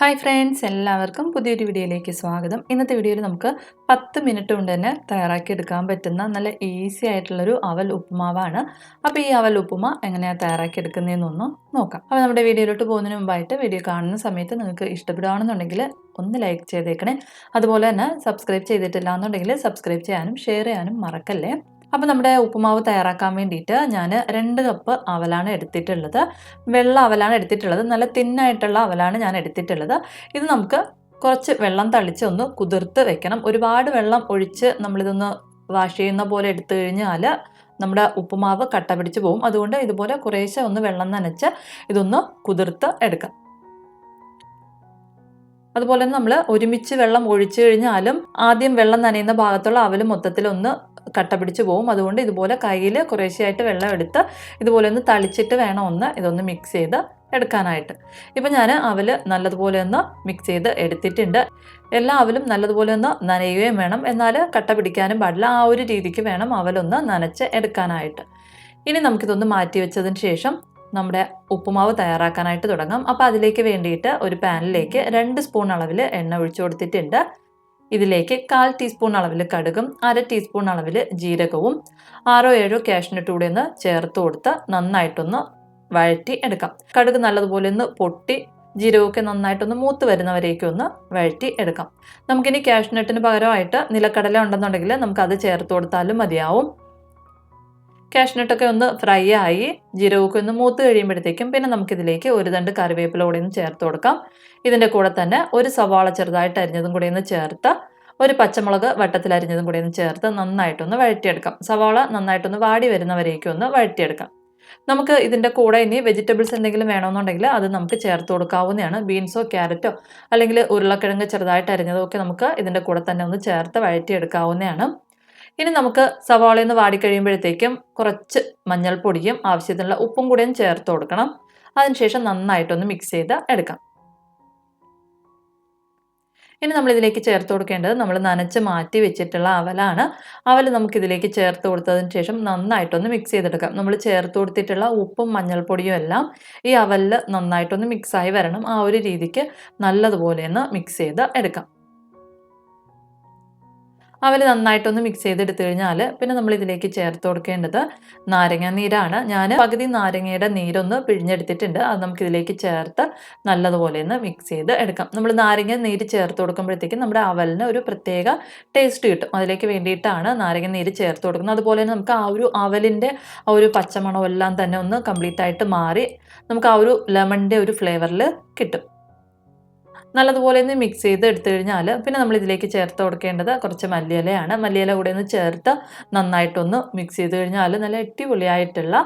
Hi friends എല്ലാവർക്കും പുതിയൊരു വീഡിയോയിലേക്ക് സ്വാഗതം. ഇന്നത്തെ വീഡിയോയിൽ നമുക്ക് പത്ത് മിനിറ്റ് കൊണ്ട് തന്നെ തയ്യാറാക്കി എടുക്കാൻ പറ്റുന്ന നല്ല ഈസി ആയിട്ടുള്ളൊരു അവൽ ഉപ്പുമാവാണ്. അപ്പോൾ ഈ അവൽ ഉപ്പുമ എങ്ങനെയാണ് തയ്യാറാക്കി എടുക്കുന്നതെന്നൊന്ന് നോക്കാം. അപ്പോൾ നമ്മുടെ വീഡിയോയിലോട്ട് പോകുന്നതിന് മുമ്പായിട്ട് വീഡിയോ കാണുന്ന സമയത്ത് നിങ്ങൾക്ക് ഇഷ്ടപ്പെടുകയാണെന്നുണ്ടെങ്കിൽ ഒന്ന് ലൈക്ക് ചെയ്തേക്കണേ. അതുപോലെ തന്നെ സബ്സ്ക്രൈബ് ചെയ്തിട്ടില്ല എന്നുണ്ടെങ്കിൽ സബ്സ്ക്രൈബ് ചെയ്യാനും ഷെയർ ചെയ്യാനും മറക്കല്ലേ. അപ്പോൾ നമ്മുടെ ഉപ്പുമാവ് തയ്യാറാക്കാൻ വേണ്ടിയിട്ട് ഞാൻ രണ്ട് കപ്പ് അവലാണ് എടുത്തിട്ടുള്ളത്. വെള്ള അവലാണ് എടുത്തിട്ടുള്ളത്. നല്ല തിന്നായിട്ടുള്ള അവലാണ് ഞാൻ എടുത്തിട്ടുള്ളത്. ഇത് നമുക്ക് കുറച്ച് വെള്ളം തളിച്ച് ഒന്ന് കുതിർത്ത് വെക്കണം. ഒരുപാട് വെള്ളം ഒഴിച്ച് നമ്മളിതൊന്ന് വാഷ് ചെയ്യുന്ന പോലെ എടുത്തു കഴിഞ്ഞാൽ നമ്മുടെ ഉപ്പുമാവ് കട്ട പിടിച്ച് പോകും അതുകൊണ്ട് ഇതുപോലെ കുറേശ്ശെ ഒന്ന് വെള്ളം നനച്ച് ഇതൊന്ന് കുതിർത്ത് എടുക്കാം. അതുപോലെ തന്നെ നമ്മൾ ഒരുമിച്ച് വെള്ളം ഒഴിച്ചു കഴിഞ്ഞാലും ആദ്യം വെള്ളം നനയുന്ന ഭാഗത്തുള്ള അവൽ മൊത്തത്തിലൊന്ന് കട്ട പിടിച്ച് പോകും അതുകൊണ്ട് ഇതുപോലെ കയ്യിൽ കുറേശ്ശെയായിട്ട് വെള്ളം എടുത്ത് ഇതുപോലെ ഒന്ന് തളിച്ചിട്ട് വേണം ഒന്ന് ഇതൊന്ന് മിക്സ് ചെയ്ത് എടുക്കാനായിട്ട്. ഇപ്പം ഞാൻ അവൽ നല്ലതുപോലെ ഒന്ന് മിക്സ് ചെയ്ത് എടുത്തിട്ടുണ്ട്. എല്ലാ അവലും നല്ലതുപോലെ ഒന്ന് നനയുകയും വേണം. എന്നാൽ കട്ട പിടിക്കാനും പാടില്ല. ആ ഒരു രീതിക്ക് വേണം അവലൊന്ന് നനച്ച് എടുക്കാനായിട്ട്. ഇനി നമുക്കിതൊന്ന് മാറ്റി വെച്ചതിന് ശേഷം നമ്മുടെ ഉപ്പുമാവ് തയ്യാറാക്കാനായിട്ട് തുടങ്ങാം. അപ്പോൾ അതിലേക്ക് വേണ്ടിയിട്ട് ഒരു പാനിലേക്ക് രണ്ട് സ്പൂൺ അളവിൽ എണ്ണ ഒഴിച്ചു കൊടുത്തിട്ടുണ്ട്. ഇതിലേക്ക് കാൽ ടീസ്പൂൺ അളവിൽ കടുകും അര ടീസ്പൂൺ അളവിൽ ജീരകവും ആറോ ഏഴോ കാഷ്നട്ട് കൂടെ ഒന്ന് ചേർത്ത് കൊടുത്ത് നന്നായിട്ടൊന്ന് വഴറ്റി എടുക്കാം. കടുക് നല്ലതുപോലെ ഒന്ന് പൊട്ടി ജീരകമൊക്കെ നന്നായിട്ടൊന്ന് മൂത്ത് വരുന്നവരേക്കും ഒന്ന് വഴറ്റി എടുക്കാം. നമുക്കിനി കാഷ്നട്ടിന് പകരമായിട്ട് നിലക്കടല ഉണ്ടെന്നുണ്ടെങ്കിൽ നമുക്കത് ചേർത്ത് കൊടുത്താലും മതിയാവും. കാഷ്നട്ടൊക്കെ ഒന്ന് ഫ്രൈ ആയി. ജീരകമൊക്കെ ഒന്ന് മൂത്ത് കഴിയുമ്പോഴത്തേക്കും പിന്നെ നമുക്കിതിലേക്ക് ഒരു തണ്ട് കറിവേപ്പില കൂടെ ഒന്ന് ചേർത്ത് കൊടുക്കാം. ഇതിന്റെ കൂടെ തന്നെ ഒരു സവാള ചെറുതായിട്ട് അരിഞ്ഞതും കൂടെ ഒന്ന് ചേർത്ത് ഒരു പച്ചമുളക് വട്ടത്തിൽ അരിഞ്ഞതും കൂടെ ഒന്ന് ചേർത്ത് നന്നായിട്ടൊന്ന് വഴറ്റിയെടുക്കാം. സവാള നന്നായിട്ടൊന്ന് വാടി വരുന്നവരേക്കും ഒന്ന് വഴറ്റിയെടുക്കാം. നമുക്ക് ഇതിന്റെ കൂടെ ഇനി വെജിറ്റബിൾസ് എന്തെങ്കിലും വേണമെന്നുണ്ടെങ്കിൽ അത് നമുക്ക് ചേർത്ത് കൊടുക്കാവുന്നതാണ്. ബീൻസോ ക്യാരറ്റോ അല്ലെങ്കിൽ ഉരുളക്കിഴങ്ങ് ചെറുതായിട്ട് അരിഞ്ഞതോ ഒക്കെ നമുക്ക് ഇതിന്റെ കൂടെ തന്നെ ഒന്ന് ചേർത്ത് വഴറ്റിയെടുക്കാവുന്നതാണ്. ഇനി നമുക്ക് സവാളയിൽ നിന്ന് വാടിക്കഴിയുമ്പോഴത്തേക്കും കുറച്ച് മഞ്ഞൾപ്പൊടിയും ആവശ്യത്തിനുള്ള ഉപ്പും കൂടെയും ചേർത്ത് കൊടുക്കണം. അതിനുശേഷം നന്നായിട്ടൊന്ന് മിക്സ് ചെയ്ത് എടുക്കാം. ഇനി നമ്മൾ ഇതിലേക്ക് ചേർത്ത് കൊടുക്കേണ്ടത് നമ്മൾ നനച്ച് മാറ്റി വെച്ചിട്ടുള്ള അവലാണ്. അവൽ നമുക്കിതിലേക്ക് ചേർത്ത് കൊടുത്തതിന് ശേഷം നന്നായിട്ടൊന്ന് മിക്സ് ചെയ്തെടുക്കാം. നമ്മൾ ചേർത്ത് കൊടുത്തിട്ടുള്ള ഉപ്പും മഞ്ഞൾപ്പൊടിയും എല്ലാം ഈ അവലിൽ നന്നായിട്ടൊന്ന് മിക്സായി വരണം. ആ ഒരു രീതിക്ക് നല്ലതുപോലെ ഒന്ന് മിക്സ് ചെയ്ത് എടുക്കാം. അവൽ നന്നായിട്ടൊന്ന് മിക്സ് ചെയ്തെടുത്തു കഴിഞ്ഞാൽ പിന്നെ നമ്മൾ ഇതിലേക്ക് ചേർത്ത് കൊടുക്കേണ്ടത് നാരങ്ങ നീരാണ്. ഞാൻ പകുതി നാരങ്ങയുടെ നീരൊന്ന് പിഴിഞ്ഞെടുത്തിട്ടുണ്ട്. അത് നമുക്ക് ഇതിലേക്ക് ചേർത്ത് നല്ലതുപോലെ ഒന്ന് മിക്സ് ചെയ്ത് എടുക്കാം. നമ്മൾ നാരങ്ങ നീര് ചേർത്ത് കൊടുക്കുമ്പോഴത്തേക്കും നമ്മുടെ അവലിന് ഒരു പ്രത്യേക ടേസ്റ്റ് കിട്ടും. അതിലേക്ക് വേണ്ടിയിട്ടാണ് നാരങ്ങ നീര് ചേർത്ത് കൊടുക്കുന്നത്. അതുപോലെ തന്നെ നമുക്ക് ആ ഒരു അവലിന്റെ ആ ഒരു പച്ചമണമെല്ലാം തന്നെ ഒന്ന് കംപ്ലീറ്റ് ആയിട്ട് മാറി നമുക്ക് ആ ഒരു ലെമണിന്റെ ഒരു ഫ്ലേവറിൽ കിട്ടും. നല്ലതുപോലെ ഒന്ന് മിക്സ് ചെയ്ത് എടുത്തു കഴിഞ്ഞാൽ പിന്നെ നമ്മൾ ഇതിലേക്ക് ചേർത്ത് കൊടുക്കേണ്ടത് കുറച്ച് മല്ലിയിലയാണ്. മല്ലിയില കൂടെ ഒന്ന് ചേർത്ത് നന്നായിട്ടൊന്ന് മിക്സ് ചെയ്ത് കഴിഞ്ഞാൽ നല്ല അടിപൊളിയായിട്ടുള്ള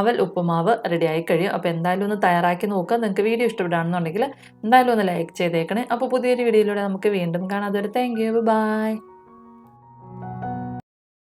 അവൽ ഉപ്പുമാവ് റെഡിയായി കഴിയും. അപ്പോൾ എന്തായാലും ഒന്ന് തയ്യാറാക്കി നോക്കുക. നിങ്ങൾക്ക് വീഡിയോ ഇഷ്ടപ്പെടുകയാണെന്നുണ്ടെങ്കിൽ എന്തായാലും ഒന്ന് ലൈക്ക് ചെയ്തേക്കണേ. അപ്പോൾ പുതിയൊരു വീഡിയോയിലൂടെ നമുക്ക് വീണ്ടും കാണാം. അതുവരെ താങ്ക് യു ബൈ